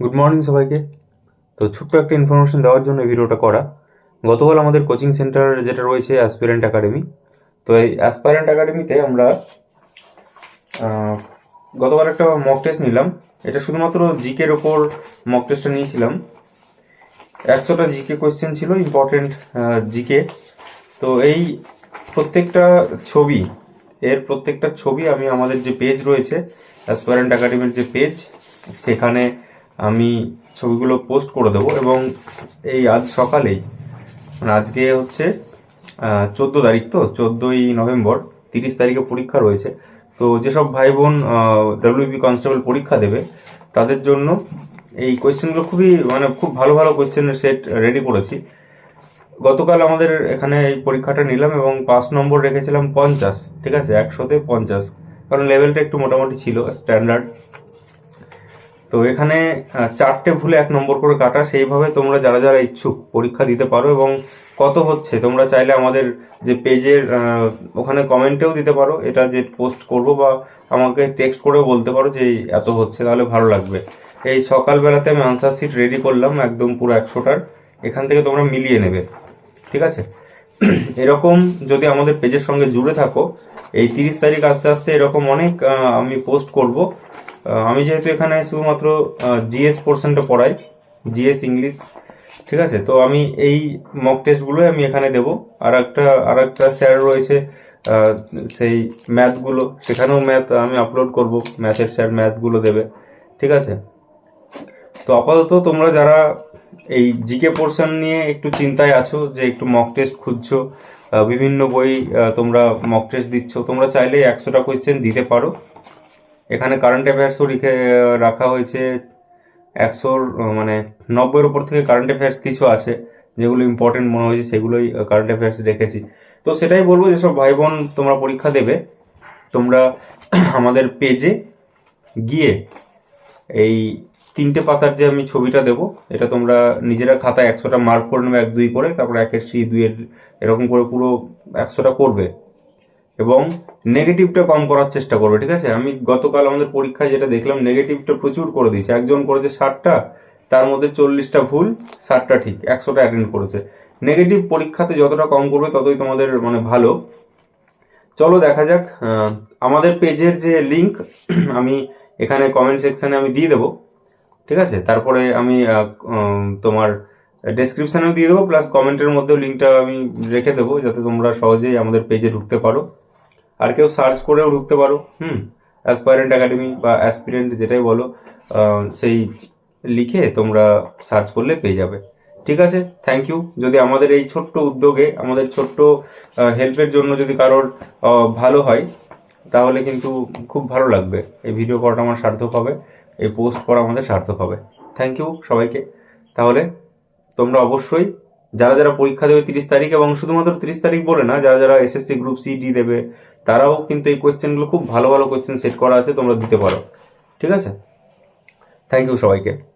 Good morning সবাইকে। তো ছোট্ট একটা ইনফরমেশন দেওয়ার জন্য ভিডিওটা করা। গতকাল আমাদের কোচিং সেন্টার যেটা রয়েছে অ্যাসপিরেন্ট একাডেমি তো এই অ্যাসপারেন্ট একাডেমিতে আমরা গতবার একটা মক টেস্ট নিলাম। এটা শুধুমাত্র জিকের ওপর মক টেস্টটা নিয়েছিলাম। একশোটা জিকে কোয়েশ্চেন ছিল ইম্পর্টেন্ট জিকে। তো এই প্রত্যেকটা ছবি, এর প্রত্যেকটা ছবি আমি আমাদের যে পেজ রয়েছে অ্যাসপারেন্ট একাডেমির যে পেজ সেখানে আমি ছবিগুলো পোস্ট করে দেবো এবং এই আজ সকালেই মানে আজকে হচ্ছে চোদ্দ তারিখ তো, চোদ্দোই নভেম্বর, তিরিশ তারিখে পরীক্ষা রয়েছে। তো যেসব ভাই বোন ডাব্লিউবি কনস্টেবল পরীক্ষা দেবে, তাদের জন্য এই কোয়েশ্চেনগুলো খুবই মানে খুব ভালো ভালো কোয়েশ্চেনের সেট রেডি করেছি। গতকাল আমাদের এখানে এই পরীক্ষাটা নিলাম এবং পাঁচ নম্বর রেখেছিলাম পঞ্চাশ, ঠিক আছে? একশোতে পঞ্চাশ, কারণ লেভেলটা একটু মোটামুটি ছিল স্ট্যান্ডার্ড তো এখানে চারটে ভুলে এক নম্বর করে কাটা। সেইভাবে তোমরা যারা যারা ইচ্ছুক পরীক্ষা দিতে পারো এবং কত হচ্ছে, তোমরা চাইলে আমাদের যে পেজের ওখানে কমেন্টেও দিতে পারো। এটা যে পোস্ট করব বা আমাকে টেক্সট করেও বলতে পারো যে এত হচ্ছে, তাহলে ভালো লাগবে। এই সকালবেলাতে আমি আনসার সিট রেডি করলাম একদম পুরো একশোটার। এখান থেকে তোমরা মিলিয়ে নেবে, ঠিক আছে? এরকম যদি আমাদের পেজের সঙ্গে জুড়ে থাকো, এই তিরিশ তারিখ আস্তে আস্তে এরকম অনেক আমি পোস্ট করব। আমি যেহেতু এখানে শুধুমাত্র জিএস পোর্শনটা পড়াই জিএস ইংলিশ ঠিক আছে? তো আমি এই মক টেস্টগুলো আমি এখানে দেব। আর একটা আর একটা স্যার রয়েছে সেই ম্যাথগুলো সেখানেও ম্যাথ আমি আপলোড করব ম্যাথের স্যার ম্যাথগুলো দেবে, ঠিক আছে? তো আপাতত তোমরা যারা এই জিকে পোর্শন নিয়ে একটু চিন্তায় আছো, যে একটু মক টেস্ট খুঁজছো বিভিন্ন বই তোমরা মক টেস্ট দিচ্ছ, তোমরা চাইলে একশোটা কোয়েশ্চেন দিতে পারো। এখানে কারেন্ট অ্যাফেয়ার্সও লিখে রাখা হয়েছে। একশোর মানে নব্বইয়ের উপর থেকে কারেন্ট অ্যাফেয়ার্স কিছু আছে, যেগুলো ইম্পর্টেন্ট মনে হয়েছে, সেগুলোই কারেন্ট অ্যাফেয়ার্স রেখেছি। তো সেটাই বলব যেসব ভাই বোন তোমরা পরীক্ষা দেবে। তোমরা আমাদের পেজে গিয়ে এই তিনটে পাতার যে আমি ছবিটা দেবো, এটা তোমরা নিজেরা খাতায় একশোটা মার্ক করে নেবে, এক দুই করে, তারপর একের সি, দুইয়ের, এরকম করে পুরো একশোটা করবে। এবং নেগেটিভটা কম করার চেষ্টা করবে, ঠিক আছে? আমি গতকাল আমাদের পরীক্ষায় যেটা দেখলাম নেগেটিভটা প্রচুর করে দিয়েছে। একজন করেছে ষাটটা, তার মধ্যে চল্লিশটা ভুল, ষাটটা ঠিক, একশোটা অ্যাটেন্ড করেছে। নেগেটিভ পরীক্ষাতে যতটা কম করবে, ততই তোমাদের মানে ভালো। চলো দেখা যাক আমাদের পেজের যে লিংক আমি এখানে কমেন্ট সেকশানে আমি দিয়ে দেবো, ঠিক আছে? তারপরে আমি তোমার ডেসক্রিপশনেও দিয়ে দেবো প্লাস কমেন্টের মধ্যেও লিঙ্কটা আমি রেখে দেবো, যাতে তোমরা সহজেই আমাদের পেজে ঢুকতে পারো। আর কেউ সার্চ করেও ঢুকতে পারো, হুম অ্যাসপাইরেন্ট একাডেমি বা অ্যাসপিরেন্ট যেটাই বলো সেই লিখে তোমরা সার্চ করলে পেয়ে যাবে। ঠিক আছে থ্যাংক ইউ যদি আমাদের এই ছোট্ট উদ্যোগে, আমাদের ছোট্ট হেল্পের জন্য যদি কারোর ভালো হয়, তাহলে কিন্তু খুব ভালো লাগবে। এই ভিডিও করাটা আমার সার্থক হবে, এই পোস্ট করা আমাদের সার্থক হবে। থ্যাংক ইউ সবাইকে। তাহলে তোমরা অবশ্যই যারা যারা পরীক্ষা দেবে তিরিশ তারিখ এবং শুধুমাত্র তিরিশ তারিখ বলে না, যারা যারা এসএসসি গ্রুপ সি ডি দেবে, তারাও কিন্তু এই কোয়েশ্চেনগুলো খুব ভালো ভালো কোয়েশ্চেন সেট করা আছে, তোমরা দিতে পারো। ঠিক আছে? থ্যাংক ইউ সবাইকে।